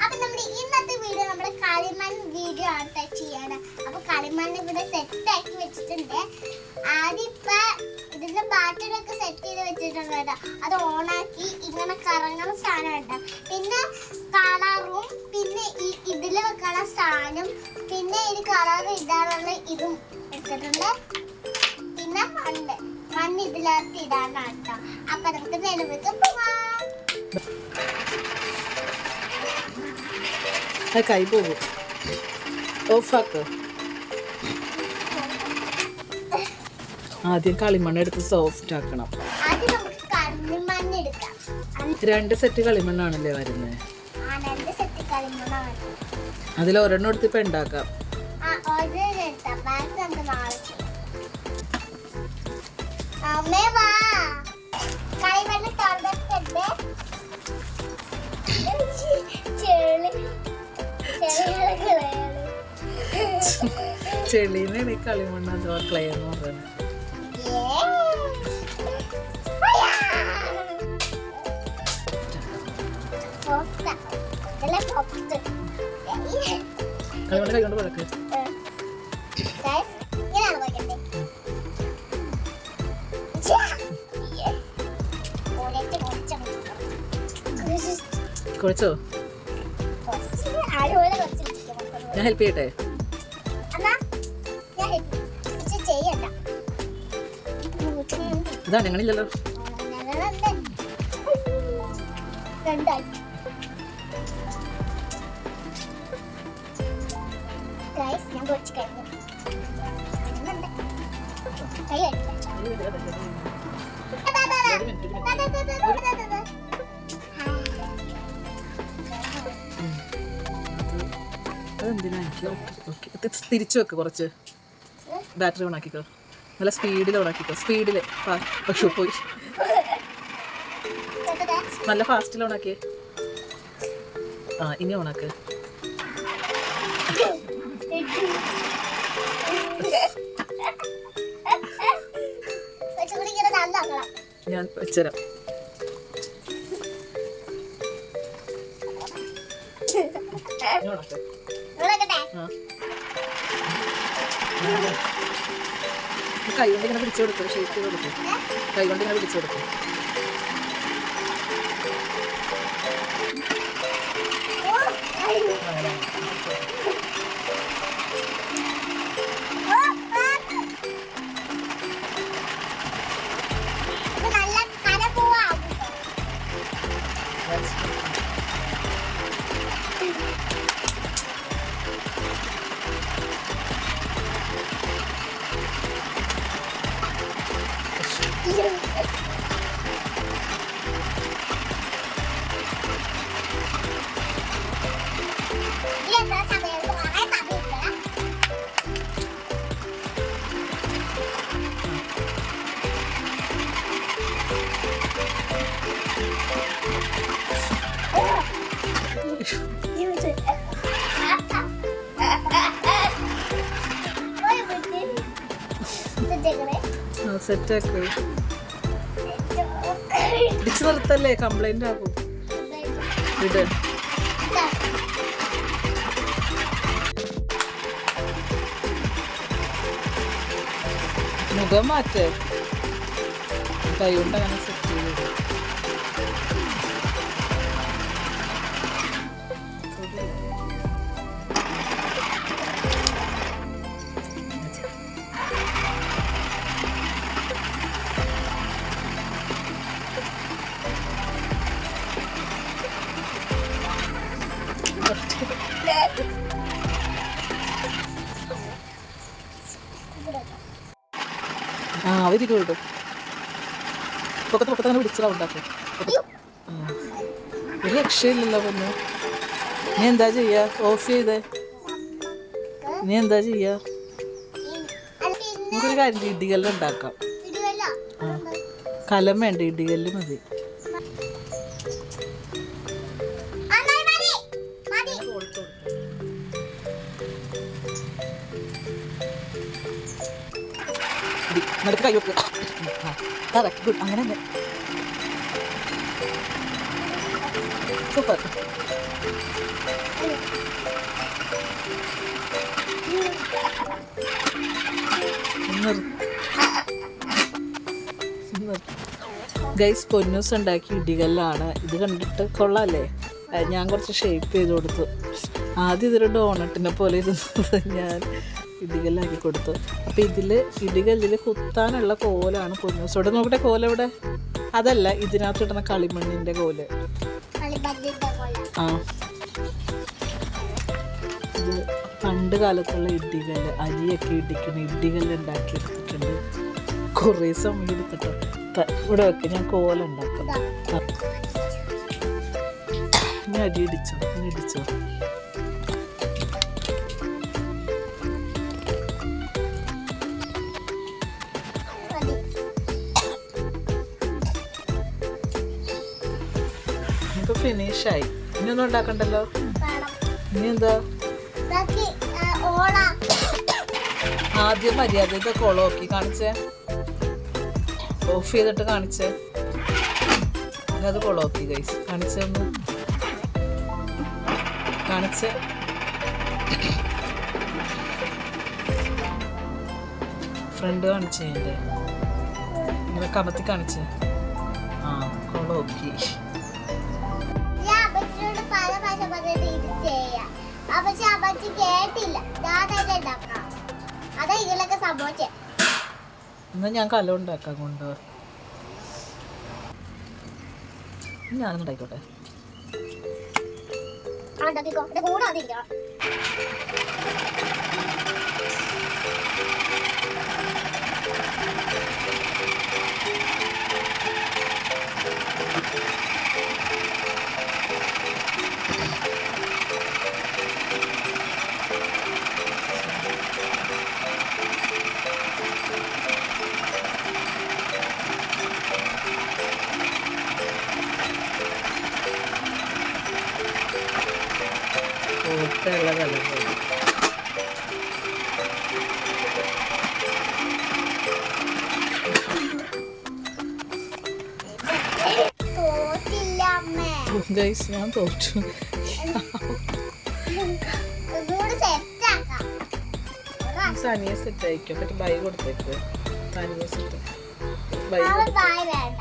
അപ്പൊ നമ്മുടെ ഇന്നത്തെ വീഡിയോ നമ്മുടെ കളിമൺ വീഡിയോ ആണ് ചെയ്യണം അപ്പൊ കളിമണ്ണ് ഇവിടെ സെറ്റ് ആക്കി വെച്ചിട്ടുണ്ട് ആദ്യം ഇപ്പൊ ഇതിന്റെ ബാറ്ററിയൊക്കെ സെറ്റ് ചെയ്ത് വെച്ചിട്ടുണ്ട് അത് ഓണാക്കി ഇങ്ങനെ കറങ്ങുന്ന സാധനം ഉണ്ട് പിന്നെ കളറും പിന്നെ ഈ ഇതിൽ വെക്കണ സാധനം പിന്നെ ഈ കളർ ഇടാനുള്ള ഇതും എടുത്തിട്ടുണ്ട് പിന്നെ മണ്ണ് മണ്ണ് ഇതിലകത്ത് ഇടാനാണ് കേട്ടോ. അപ്പൊ നമുക്ക് നിലവിലേക്ക് പോവാം. ആ കൈ പോകും ഓഫാക്ക് ആദ്യം കളിമണ്ണ് എടുത്ത് സോഫ്റ്റ് ആക്കണം. രണ്ട് സെറ്റ് കളിമണ്ണാണല്ലേ വരുന്നത് അതിൽ ഒരെണ്ണം എടുത്ത് ഇപ്പം ഉണ്ടാക്കാം. അമ്മേ വാ. കളിമണ്ണ് തുറന്നിട്ടുണ്ട് ചെളീനാണ് ഈ കളിമണ്ണ് അഥവാ ക്ലേ എന്ന് പറയുന്നത് കളിമണ്ണ് കൈ കൊണ്ട് പഴക്ക് കുഴച്ചോ ഞാൻ ഹെൽപ്പ് ചെയ്യട്ടെ? ഇതാ ഞങ്ങളില്ലല്ലോ. ഞാൻ കുറച്ച് കഴിഞ്ഞു. കൈ അതെന്തിനാ തിരിച്ചു വെക്ക് കുറച്ച്. ബാറ്ററി ഓൺ ആക്കിക്കോ. നല്ല സ്പീഡിൽ ഓൺ ആക്കിക്കോ. സ്പീഡിൽ. പക്ഷേ പോയി. നല്ല ഫാസ്റ്റിൽ ഓൺ ആക്കിയേ. ആ ഇനി ഓൺ ആക്ക്. ഞാൻ വെച്ചുതരാം ഈ കൈ കൊണ്ട് ഇങ്ങനെ പിടിച്ചു കൊടുക്കും ഷേക്ക് ചെയ്ത് കൊടുക്കും. കൈ കൊണ്ട് ഇങ്ങനെ പിടിച്ചു കൊടുക്കും. സെറ്റാക്ക് പിടിച്ചു നിർത്തല്ലേ കംപ്ലൈന്റ് ആകും വിട് ഇതാ. മുഖം മാറ്റ് കൈ കൊണ്ട് അങ്ങനെ സെറ്റ് ചെയ്ത് ആ അവരിക്കും വിടും പൊക്കത്ത് പൊക്കത്ത് അങ്ങനെ പിടിച്ചതാ ഉണ്ടാക്കും ഒരു രക്ഷയില്ലല്ലോ പൊന്നു. നീ എന്താ ചെയ്യാ? ഓഫ് ചെയ്തേ. നീ എന്താ ചെയ്യാ? നമുക്കൊരു കാര്യം ചെയ്യ്, ഇടികല്ല് ഉണ്ടാക്കാം. ഇടുവല്ലോ. ആ. കലം വേണ്ട ഇടികല്ല് മതി. നടക്ക് കൈ ഗുഡ് അങ്ങനെ സൂപ്പർ ഗൈസ് പൊന്നൂസ് ഉണ്ടാക്കി ഇടികല്ലാണ്. ഇത് കണ്ടിട്ട് കൊള്ളാല്ലേ? ഞാൻ കുറച്ച് ഷേപ്പ് ചെയ്ത് കൊടുത്തു. ആദ്യം ഇതൊരു ഡോണട്ടിനെ പോലെ ഇരുന്നത് ഞാൻ. ഇടികല്ലാക്കി കൊടുത്തു. അപ്പോൾ ഇതിൽ ഇടികല്ലിൽ കുത്താനുള്ള കോലാണ് പൊന്നു ഇവിടെ നോക്കട്ടെ കോല ഇവിടെ അതല്ല ഇതിനകത്ത് ഇടുന്ന കളിമണ്ണിന്റെ കോൽ. ആ. ഇത് പണ്ട് കാലത്തുള്ള ഇടികൽ അരിയൊക്കെ ഇടിക്കുന്ന ഇടികല്ല് ഉണ്ടാക്കി എടുത്തിട്ടുണ്ട് കുറേ സമയം എടുത്തിട്ട്. ഇവിടെ വെക്ക് ഞാൻ കോല ഉണ്ടാക്കാം. ഞാൻ അരി ഇടിച്ചോ? ഇടിച്ചോ? ഇപ്പൊ ഫിനിഷായി ഇനി ഒന്നും ഉണ്ടാക്കണ്ടല്ലോ? ഇനി എന്താ ആദ്യം മര്യാദയൊക്കെ കൊളമാക്കി കാണിച്ചേ. ഓഫ് ചെയ്തിട്ട് കാണിച്ചേ. അത് കൊളോക്കി ഗൈസ് കാണിച്ചേ ഒന്ന്. കാണിച്ചേ. ഫ്രണ്ട് കാണിച്ചേ എന്റെ. ഇങ്ങനെ കമത്തി കാണിച്ചേ. ആ കൊളമാക്കി അപ്പച്ചി അപ്പച്ചി കേട്ടില്ല. ഞാൻ തന്നെ ഉണ്ടാക്കണം അതാ ഇതിലൊക്കെ സംഭവിച്ചേ. എന്നാ ഞാൻ കല ഉണ്ടാക്കാം കൊണ്ട്. ആ ഉണ്ടാക്കിക്കോ. കൂടെ വന്നിരിക്കണം തോറ്റില്ല അമ്മേ. ഗൈസ് ഞാൻ തോറ്റു. സനിയെ സെറ്റ് ആയിക്കോ പറ്റി ബൈ കൊടുത്തേക്ക്. സനിയെ സെറ്റ് ബൈ വേണ്ട.